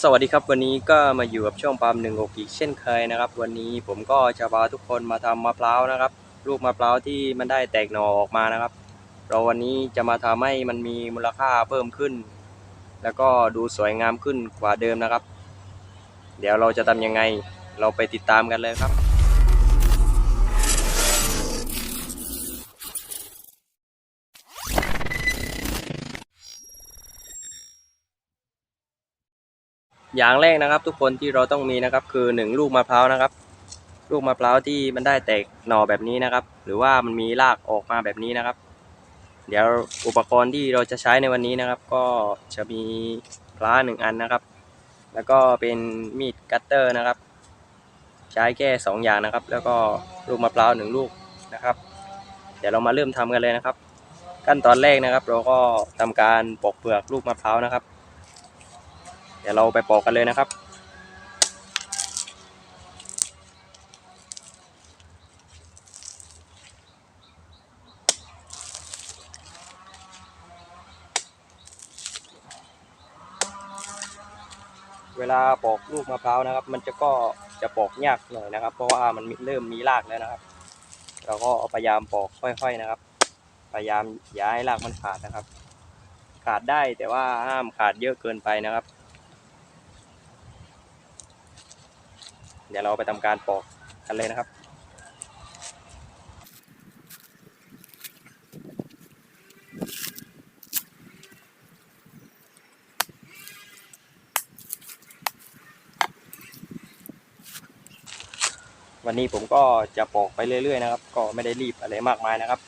สวัสดีครับวันนี้ก็มาอยู่กับช่องปาล์มหนึ่งอกอีกเช่นเคยนะครับ วันนี้ผมก็จะพาทุกคนมาทำมะพร้าวนะครับ ลูกมะพร้าวที่มันได้แตกหน่อออกมานะครับ เราวันนี้จะมาทำให้มันมีมูลค่าเพิ่มขึ้น แล้วก็ดูสวยงามขึ้นกว่าเดิมนะครับ เดี๋ยวเราจะทำยังไง เราไปติดตามกันเลยครับ อย่างแรกนะครับ ทุกคนที่เราต้องมีนะครับ คือหนึ่งลูกมะพร้าวนะครับ ลูกมะพร้าวที่มันได้แตกหน่อแบบนี้นะครับ หรือว่ามันมีรากออกมาแบบนี้นะครับ เดี๋ยวอุปกรณ์ที่เราจะใช้ในวันนี้นะครับ ก็จะมีพลาหนึ่งอันนะครับ แล้วก็เป็นมีดคัตเตอร์นะครับ ใช้แค่สองอย่างนะครับ แล้วก็ลูกมะพร้าวหนึ่งลูกนะครับ เดี๋ยวเรามาเริ่มทำกันเลยนะครับ ขั้นตอนแรกนะครับ เราก็ทำการปอกเปลือกลูกมะพร้าวนะครับ ดี๋ยวเราไปปอกกันเลยนะครับ เวลาปอกลูกมะพร้าวนะครับ มันจะก็จะปอกยากหน่อยนะครับ เพราะว่ามันเริ่มมีรากแล้วนะครับ เราก็พยายามปอกค่อย ๆนะครับ พยายามอย่าให้รากมันขาดนะครับ ขาดได้แต่ว่าห้ามขาดเยอะเกินไปนะครับ เดี๋ยวเราไปทำการปอกกันเลยนะครับวันนี้ผมก็จะปอกไปเรื่อยๆนะครับ ก็ไม่ได้รีบอะไรมากมายนะครับ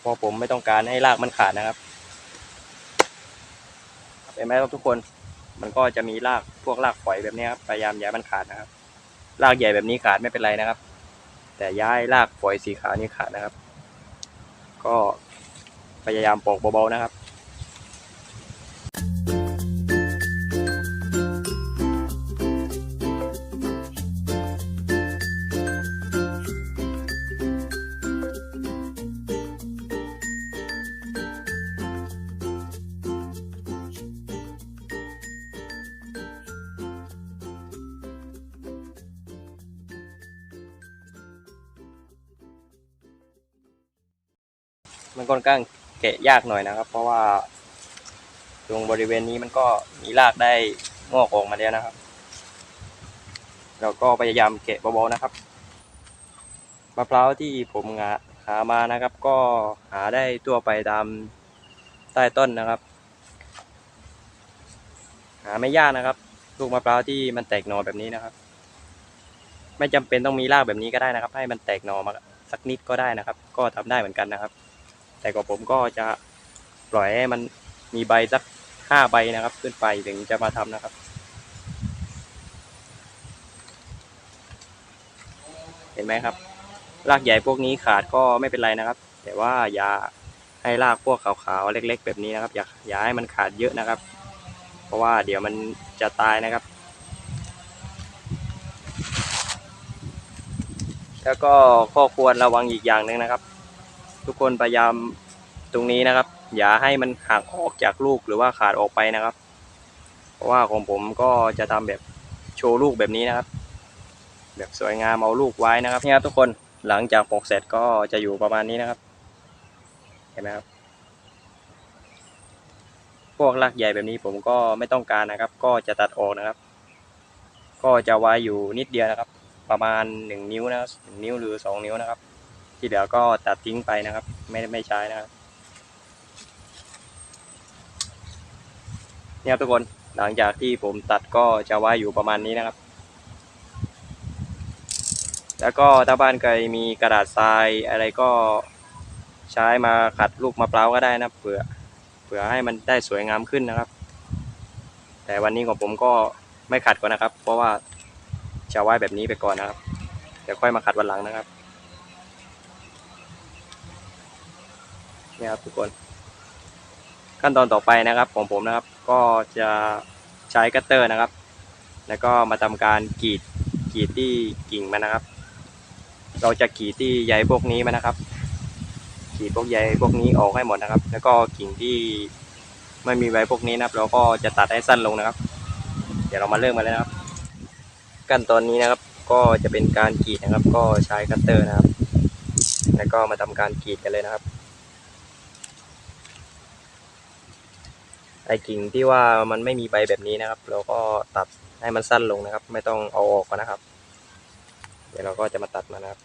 เพราะผมไม่ต้องการให้รากมันขาดนะครับเห็นไหมครับทุกคน มันก็จะมีรากพวกรากฝอยแบบนี้ครับ พยายามอย่าให้มันขาดนะครับ รากใหญ่แบบนี้ขาดไม่เป็นไรนะครับ แต่ย้ายรากฝอยสีขาวนี่ขาดนะครับ ก็พยายามปอกเบาๆนะครับ มันค่อนข้างแกะยากหน่อยนะครับ เพราะว่า ตรงบริเวณนี้มันก็มีรากได้งอกออกมาแล้วนะครับ เราก็พยายามแกะเบาๆนะครับมะพร้าวที่ผมหาหามานะครับ ก็หาได้ทั่วไปตามใต้ต้นนะครับ หาไม่ยากนะครับ ลูกมะพร้าวที่มันแตกหน่อแบบนี้นะครับ ไม่จำเป็นต้องมีรากแบบนี้ก็ได้นะครับ ให้มันแตกหน่อมาสักนิดก็ได้นะครับ ก็ทำได้เหมือนกันนะครับ แต่ก็ผมก็จะปล่อยให้มันมีใบสักห้าใบนะครับ ขึ้นไปถึงจะมาทำนะครับ เห็นไหมครับ รากใหญ่พวกนี้ขาดก็ไม่เป็นไรนะครับ แต่ว่าอย่าให้รากพวกขาวๆเล็ก ๆ แบบนี้นะครับ อย่าอย่าให้มันขาดเยอะนะครับ เพราะว่าเดี๋ยวมันจะตายนะครับ แล้วก็ข้อควรระวังอีกอย่างหนึ่งนะครับ ทุกคนพยายามตรงนี้นะครับ อย่าให้มันหักออกจากลูกหรือว่าขาดออกไปนะครับ เพราะว่าของผมก็จะทำแบบโชว์ลูกแบบนี้นะครับ แบบสวยงามเอาลูกไว้นะครับนี่ครับทุกคนหลังจากปอกเสร็จก็จะอยู่ประมาณนี้นะครับ เห็นไหมครับ พวกรากใหญ่แบบนี้ผมก็ไม่ต้องการนะครับ ก็จะตัดออกนะครับ ก็จะไว้อยู่นิดเดียวนะครับ ประมาณหนึ่งนิ้วนะครับหนึ่งนิ้วหรือสองนิ้วนะครับ ที่เหลือก็ตัดทิ้งไปนะครับ ไม่ไม่ใช้นะครับเนี่ยทุกคนหลังจากที่ผมตัดก็จะไว้อยู่ประมาณนี้นะครับ แล้วก็ถ้าบ้านใครมีกระดาษทรายอะไรก็ใช้มาขัดลูกมะพร้าวก็ได้นะเผื่อเผื่อให้มันได้สวยงามขึ้นนะครับ แต่วันนี้ของผมก็ไม่ขัดก่อนนะครับ เพราะว่าจะไว้แบบนี้ไปก่อนนะครับเดี๋ยวค่อยมาขัดวันหลังนะครับ นี่ยครับทุกคน ขั้นตอนต่อไปนะครับของผมนะครับ ก็จะใช้คัตเตอร์นะครับ แล้วก็มาทำการกรีดกรีดที่กิ่งมันนะครับ เราจะกรีดที่ใยพวกนี้มันนะครับกรีดพวกใยพวกนี้ออกให้หมดนะครับ แล้วก็กิ่งที่ไม่มีใบพวกนี้นะครับ เราก็จะตัดให้สั้นลงนะครับ เดี๋ยวเรามาเริ่มกันเลยนะครับ ขั้นตอนนี้นะครับ ก็จะเป็นการกรีดนะครับ ก็ใช้คัตเตอร์นะครับ แล้วก็มาทำการกรีดกันเลยนะครับ ไอ้กิ่งที่ว่ามันไม่มีใบแบบนี้นะครับ เราก็ตัดให้มันสั้นลงนะครับ ไม่ต้องเอาออกก่อนนะครับ เดี๋ยวเราก็จะมาตัดมันนะครับ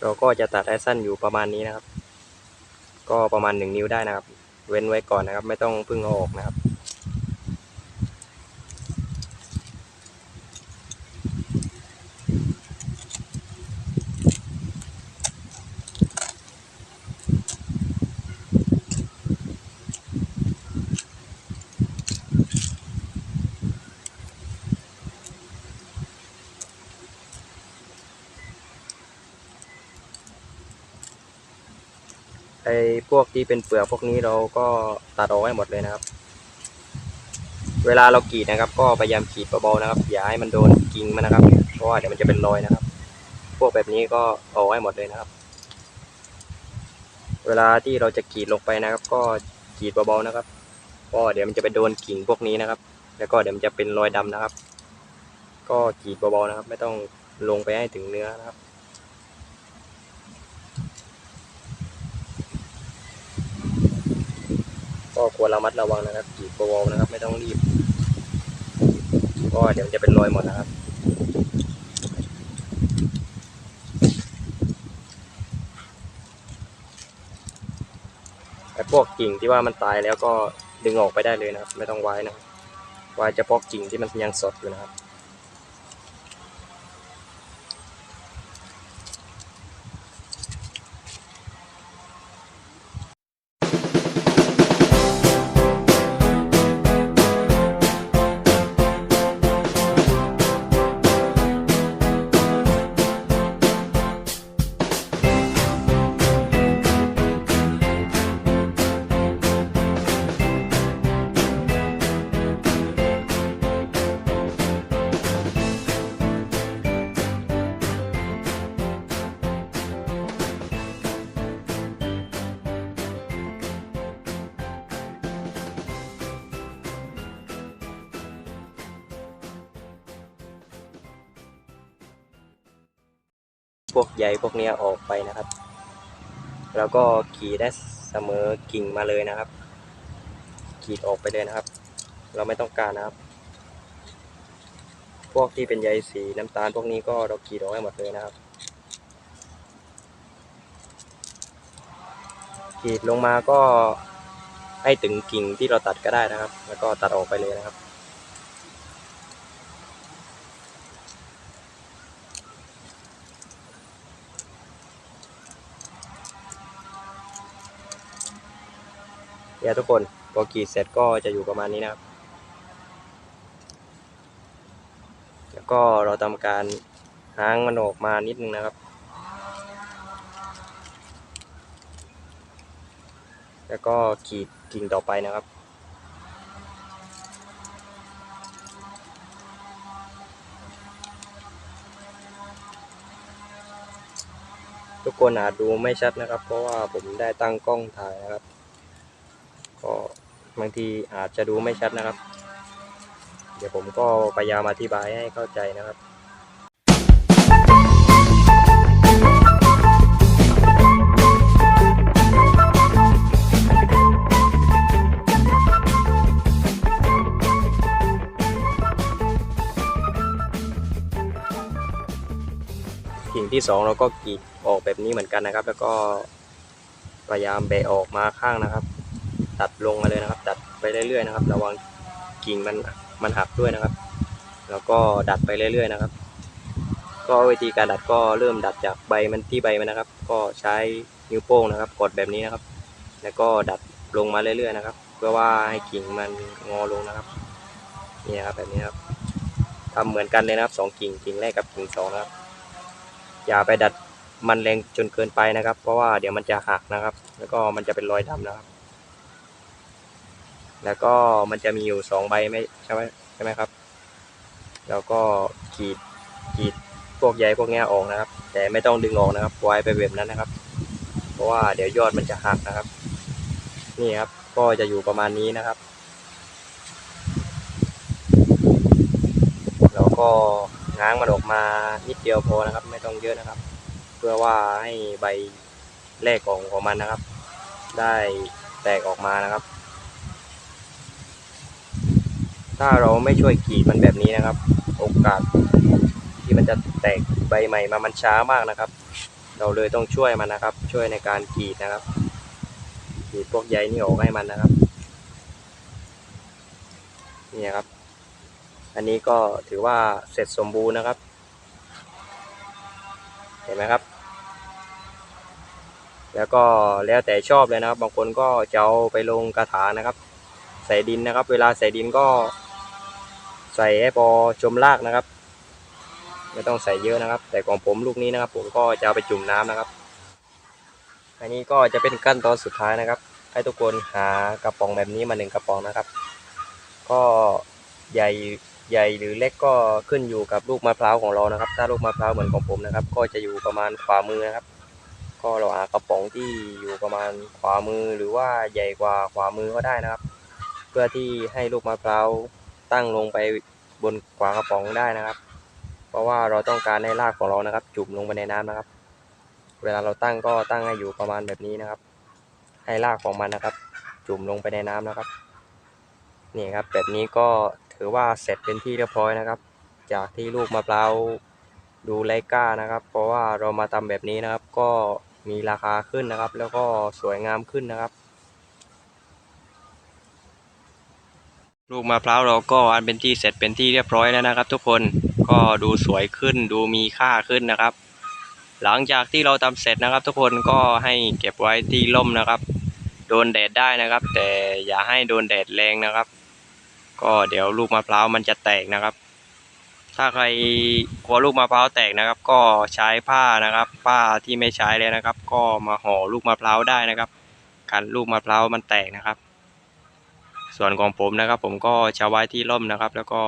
เราก็จะตัดให้สั้นอยู่ประมาณนี้นะครับ ก็ประมาณหนึ่งนิ้วได้นะครับ เว้นไว้ก่อนนะครับ ไม่ต้องพึ่งเอาออกนะครับ ไอ้พวกที่เป็นเปลือกพวกนี้เราก็ตัดออกให้หมดเลยนะครับ เวลาเรากรีดนะครับ ก็พยายามกรีดเบาๆนะครับอย่าให้มันโดนกิ่งมันนะครับเพราะว่าเดี๋ยวมันจะเป็นรอยนะครับ พวกแบบนี้ก็ออกให้หมดเลยนะครับ เวลาที่เราจะกรีดลงไปนะครับ ก็กรีดเบาๆนะครับเพราะเดี๋ยวมันจะไปโดนกิ่งพวกนี้นะครับ แล้วก็เดี๋ยวมันจะเป็นรอยดำนะครับ ก็กรีดเบาๆนะครับ ไม่ต้องลงไปให้ถึงเนื้อนะครับ ก็ควรระมัดระวังนะครับจีบเบาๆนะครับ ไม่ต้องรีบ ก็เดี๋ยวมันจะเป็นรอยหมดนะครับไอ้พวกกิ่งที่ว่ามันตายแล้วก็ดึงออกไปได้เลยนะครับ ไม่ต้องไว้นะไว้จะพอกกิ่งที่มันยังสดอยู่นะครับ วกใยพวกนี้ออกไปนะครับ แล้วก็กรีดได้เสมอกิ่งมาเลยนะครับกรีดออกไปเลยนะครับ เราไม่ต้องการนะครับ พวกที่เป็นใยสีน้ำตาลพวกนี้ก็เรากรีดออกให้หมดเลยนะครับกรีดลงมาก็ให้ถึงกิ่งที่เราตัดก็ได้นะครับ แล้วก็ตัดออกไปเลยนะครับ เนี่ยทุกคนพอกรีดเสร็จก็จะอยู่ประมาณนี้นะครับ แล้วก็เราทำการหางมันออกมานิดนึงนะครับ แล้วก็กรีดกิ่งต่อไปนะครับทุกคนอาจดูไม่ชัดนะครับ เพราะว่าผมได้ตั้งกล้องถ่ายนะครับ บางทีอาจจะดูไม่ชัดนะครับ เดี๋ยวผมก็พยายามอธิบายให้เข้าใจนะครับกิ่งที่สองเราก็กรีดออกแบบนี้เหมือนกันนะครับ แล้วก็พยายามแบะออกมาข้างนะครับ ตัดลงมาเลยนะครับ ตัดไปเรื่อยๆนะครับ ระวังกิ่งมันมันหักด้วยนะครับ แล้วก็ดัดไปเรื่อยๆนะครับ ก็วิธีการดัดก็เริ่มดัดจากใบมันที่ใบมันนะครับ ก็ใช้นิ้วโป้งนะครับ กดแบบนี้นะครับ แล้วก็ดัดลงมาเรื่อยๆนะครับ เพื่อว่าให้กิ่งมันงอลงนะครับนี่ครับแบบนี้ครับทำเหมือนกันเลยนะครับสองกิ่งกิ่งแรกกับกิ่งสองนะครับ อย่าไปดัดมันแรงจนเกินไปนะครับ เพราะว่าเดี๋ยวมันจะหักนะครับ แล้วก็มันจะเป็นรอยดำนะครับ แล้วก็มันจะมีอยู่สองใบไม่ใช่ไหมใช่ไหมครับ แล้วก็ขีดกรีดพวกใยพวกเนี้ยออกนะครับ แต่ไม่ต้องดึงออกนะครับไว้ไปแบบนั้นนะครับ เพราะว่าเดี๋ยวยอดมันจะหักนะครับ นี่ครับก็จะอยู่ประมาณนี้นะครับ แล้วก็ง้างมันออกมานิดเดียวพอนะครับ ไม่ต้องเยอะนะครับ เพื่อว่าให้ใบแรกของของมันนะครับ ได้แตกออกมานะครับ ถ้าเราไม่ช่วยกรีดมันแบบนี้นะครับ โอกาสที่มันจะแตกใบใหม่มามันช้ามากนะครับ เราเลยต้องช่วยมันนะครับ ช่วยในการกรีดนะครับกรีดพวกใยนี่ออกให้มันนะครับนี่ครับ อันนี้ก็ถือว่าเสร็จสมบูรณ์นะครับ เห็นไหมครับ แล้วก็แล้วแต่ชอบเลยนะครับ บางคนก็จะเอาไปลงกระถางนะครับ ใส่ดินนะครับ เวลาใส่ดินก็ ใส่ให้พอชมรากนะครับ ไม่ต้องใส่เยอะนะครับ แต่ของผมลูกนี้นะครับ ผมก็จะเอาไปจุ่มน้ำนะครับ อันนี้ก็จะเป็นขั้นตอนสุดท้ายนะครับ ให้ทุกคนหากระป๋องแบบนี้มาหนึ่งกระป๋องนะครับ ก็ใหญ่ใหญ่หรือเล็กก็ขึ้นอยู่กับลูกมะพร้าวของเรานะครับ ถ้าลูกมะพร้าวเหมือนของผมนะครับ ก็จะอยู่ประมาณขวามือนะครับ ก็เราหากระป๋องที่อยู่ประมาณขวามือหรือว่าใหญ่กว่าขวามือก็ได้นะครับ เพื่อที่ให้ลูกมะพร้าว ตั้งลงไปบนฝากระป๋องได้นะครับ เพราะว่าเราต้องการให้รากของเรานะครับ จุ่มลงไปในน้ำนะครับ เวลาเราตั้งก็ตั้งให้อยู่ประมาณแบบนี้นะครับ ให้รากของมันนะครับ จุ่มลงไปในน้ำนะครับ นี่ครับแบบนี้ก็ถือว่าเสร็จเป็นที่เรียบร้อยนะครับ จากที่ลูกมะพร้าวดูไร้ก้านะครับ เพราะว่าเรามาทำแบบนี้นะครับ ก็มีราคาขึ้นนะครับ แล้วก็สวยงามขึ้นนะครับ ลูกมะพร้าวเราก็อันเป็นที่เสร็จเป็นที่เรียบร้อยแล้วนะครับ ทุกคนก็ดูสวยขึ้นดูมีค่าขึ้นนะครับ หลังจากที่เราทำเสร็จนะครับ ทุกคนก็ให้เก็บไว้ที่ร่มนะครับ โดนแดดได้นะครับ แต่อย่าให้โดนแดดแรงนะครับ ก็เดี๋ยวลูกมะพร้าวมันจะแตกนะครับ ถ้าใครกลัวลูกมะพร้าวแตกนะครับ ก็ใช้ผ้านะครับ ผ้าที่ไม่ใช้เลยนะครับ ก็มาห่อลูกมะพร้าวได้นะครับกันลูกมะพร้าวมันแตกนะครับ ส่วนของผมนะครับ ผมก็จะไว้ที่ร่มนะครับ แล้วก็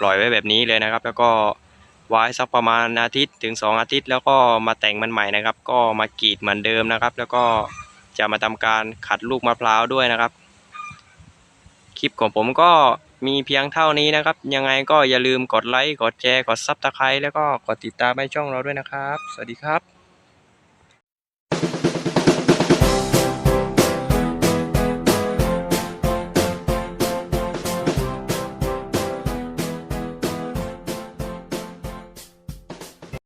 ปล่อยไว้แบบนี้เลยนะครับ แล้วก็ไว้สักประมาณอาทิตย์ถึงสองอาทิตย์ แล้วก็มาแต่งมันใหม่นะครับ ก็มากรีดเหมือนเดิมนะครับ แล้วก็จะมาทำการขัดลูกมะพร้าวด้วยนะครับ คลิปของผมก็มีเพียงเท่านี้นะครับ ยังไงก็อย่าลืมกดไลค์ กดแชร์ กดซับสไครต์แล้วก็กดติดตามให้ช่องเราด้วยนะครับ สวัสดีครับ